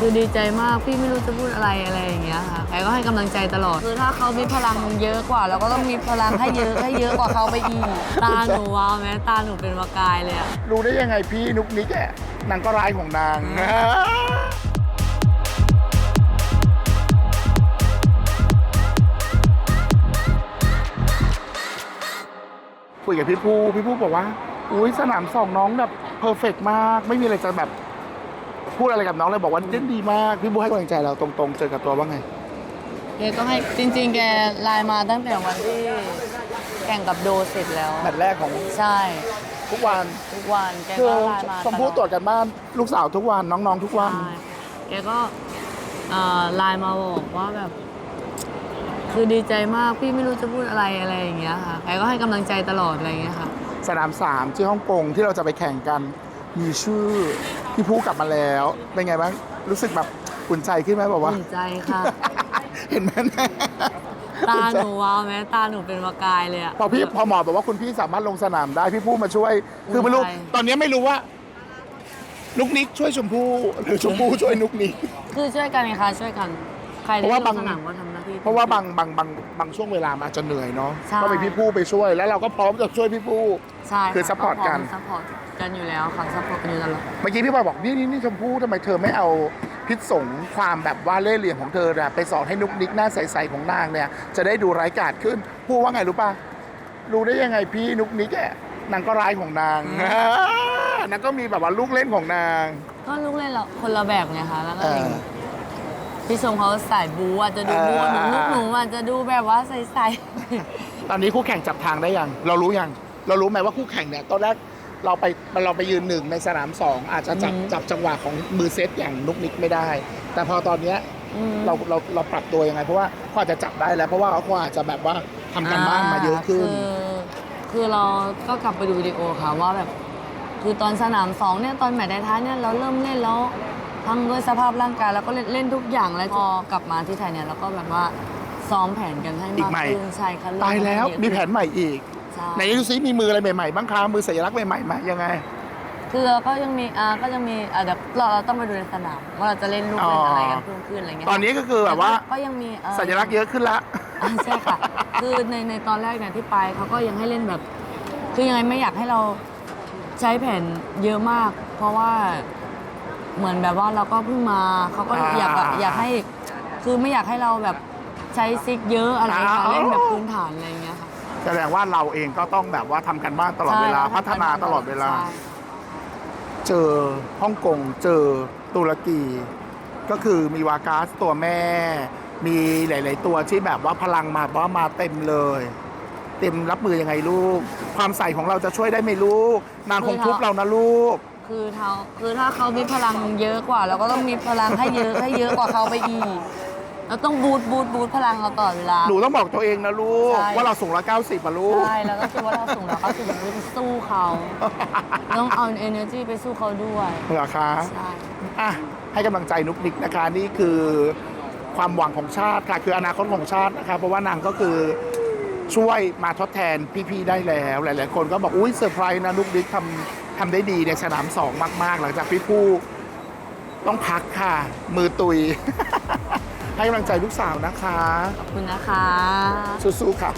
คือดีใจมากพี่ไม่รู้จะพูดอะไรอะไรอย่างเงี้ยค่ะแกก็ให้กำลังใจตลอดคือถ้าเขามีพลังเยอะกว่าเราก็ต้องมีพลังให้เยอะให้เยอะกว่าเขาไปอีกตาหนูว้าวแม้ตาหนูเป็นประกายเลยอะรู้ได้ยังไงพี่นุกนิกแอะนางก็ร้ายของนาง คุยกับพี่ผู้พี่ผู้บอกว่า อุ้ยสนามสองน้องแบบเพอร์เฟกมาก ไม่มีอะไรจะแบบ พูดอะไรกับน้องเลยบอกว่าเล่นดีมากพี่ผู้ให้กำลังใจเราตรงๆ เจอกับตัวว่าไงแกก็ให้จริงๆ แกไลน์มาตั้งแต่วันที่แข่งกับโดเสร็จแล้ว แมตช์แรกของใช่ทุกวันทุกวันแกคือก็ไลน์มาชมพู่ตลรอวดจกันบ้านลูกสาวทุกวันน้องๆทุกวัน ใช่แกก็เอ่อไลน์มาบอกว่าแบบ คือดีใจมากพี่ไม่รู้จะพูดอะไรอะไรอย่างเงี้ยค่ะแกก็ให้กำลังใจตลอดอะไรอย่างเงี้ยค่ะ สนามสามที่ฮ่องกงที่เราจะไปแข่งกัน มีชื่อพี่ผู้กลับมาแล้ว เป็นไงบ้าง รู้สึกแบบอุ่นใจขึ้นไหมบอกว่า อุ่นใจค่ะ เห็นไหมตาหนูว้าวแม้ตาหนูเป็นประกายเลยอะ พอพี่พอหมอบอกว่าคุณพี่สามารถลงสนามได้พี่ผู้มาช่วย คือไม่รู้ อุ่นใจ ตอนนี้ไม่รู้ว่านุกนิกช่วยชมพู่หรือชมพู่ช่วยนุกนิก คือช่วยกันไงคะช่วยกัน ใครเพได้ราะว่าลบาง งสนามก็ทำหน้าที่ เพราะว่าบางบางบางบางช่วงเวลามันอาจจะเหนื่อยเนาะใช่ ก็ไปพี่ผู้ไปช่วยแล้วเราก็พร้อมจะช่วยพี่ผู้ ใช่คือ support กันซัพพอร์ต กันอยู่แล้วค่ะซัพพอร์ตกันอยู่ตลอดเมื่อกี้พี่บอยบอกนี่นี่นี่ชมพู่ทำไมเธอไม่เอาพิษสงความแบบว่าเล่ห์เหลี่ยมของเธอน่ะไปสอนให้นุกนิกหน้าใสๆของนางเนี่ย จะได้ดูร้ายกาจขึ้น พูดว่าไงรู้ป่ะรู้ได้ยังไงพี่นุกนิกแอะนางก็ร้ายของนาง นางก็มีแบบว่าลูกเล่นของนาง ก็ลูกเล่นเราคนละแบบไงคะแล้วก็เออย่างอพี่ชมเขาสายบูอาจจะดูบูเออหนูลูกหนูอาจจะดูแบบว่าใสตอนนี้คู่แข่งจับทางได้ยัง เรารู้ยัง เรารู้ไหมว่าคู่แข่งเนี่ยตอนแรก เราไปเราไปยืนหนึ่งในสนามสองอาจจะจับจับจังหวะของมือเซตอย่างนุกนิกไม่ได้ แต่พอตอนเนี้ยๆอืมเราเราเราปรับตัวยังไง เพราะว่าเขาอาจจะจับได้แล้วเพราะว่าเขาอาจจะแบบว่าทำกันบ้านมาเยอะขึ้น คือคือเราก็กลับไปดูวิดีโอค่ะว่าแบบ คือตอนสนามสองเนี่ยตอนแมตช์ท้ายๆเนี่ยเราเริ่มเล่นแล้วทั้งด้วยสภาพร่างกายแล้วก็เล่นเล่นทุกอย่างแล้วพอกลับมาที่ไทยเนี่ยเราก็แบบว่าซ้อมแผนกันให้อีมากใหม่ขึ้นใช่ค่ะเริ่ตายแล้วเยอะมีแผนใหม่อีกใช่ ไหนดูซิมีมืออะไรใหม่ๆบ้างคะมือสัญลักษณ์ใหม่ๆไหมยังไง คือเราก็ยังมีอ่าก็ยังมีอ่าเดี๋ยวเราเราต้องไปดูในสนามว่าเราจะเล่นลูกเล่นอะไรกันเพิ่มขึ้นอะไรเงี้ยตอนนี้ก็คือแบบว่าก็ยังมีเอ่อสัญลักษณ์เยอะขึ้นละอ่าใช่ค่ะ คือในในตอนแรกเนี่ยที่ไปเขาก็ยังให้เล่นแบบ คือยังไงไม่อยากให้เราใช้แผนเยอะมาก เพราะว่าเหมือนแบบว่าเราก็เพิ่งมาเขาก็อยากอ่าอยากให้ คือไม่อยากให้เราแบบใช้ซิกเยอะอะไรค่ะอ่าเล่นแบบพื้นฐานอะไรอย่างเงี้ยค่ะ แสดงว่าเราเองก็ต้องแบบว่าทำกันบ้านตลอดเวลา ใช่พัฒนาตลอดเวลา ใช่เจอฮ่องกงเจอตุรกี ก็คือมีวากาสตัวแม่ มีหลาย ๆ ตัวที่แบบว่าพลังมาว่ามาเต็มเลย เต็มรับมือยังไงลูก ความใส่ของเราจะช่วยได้ไหมลูก นางคงทุบเรานะลูก คือเท้าคือถ้าเขามีพลังเยอะกว่า เราก็ต้องมีพลังให้เยอะให้เยอะกว่าเขาไปอีก เราต้องบูทบูทบูทพลังเราตลอดเวลา หนูต้องบอกตัวเองนะลูก ใช่ ว่าเราสูงร้อยเก้าสิบอะลูก ใช่แล้วก็คือว่าเราสูงเราก็คือแบบไปสู้เขาต้องเอา energy ไปสู้เขาด้วยเหรอคะใช่ อะให้กำลังใจนุกนิกนะคะนี่คือความหวังของชาติค่ะ คืออนาคตของชาตินะคะ เพราะว่านางก็คือช่วยมาทดแทนพี่ๆได้แล้ว หลายๆคนก็บอกอุ้ยเซอร์ไพรส์นะนุกนิกทำทำได้ดีในสนามสองมาก ๆ หลังจากพี่ผู้ต้องพักค่ะ มือตุย ให้กำลังใจลูกสาวนะคะ ขอบคุณนะคะ สู้ๆค่ะ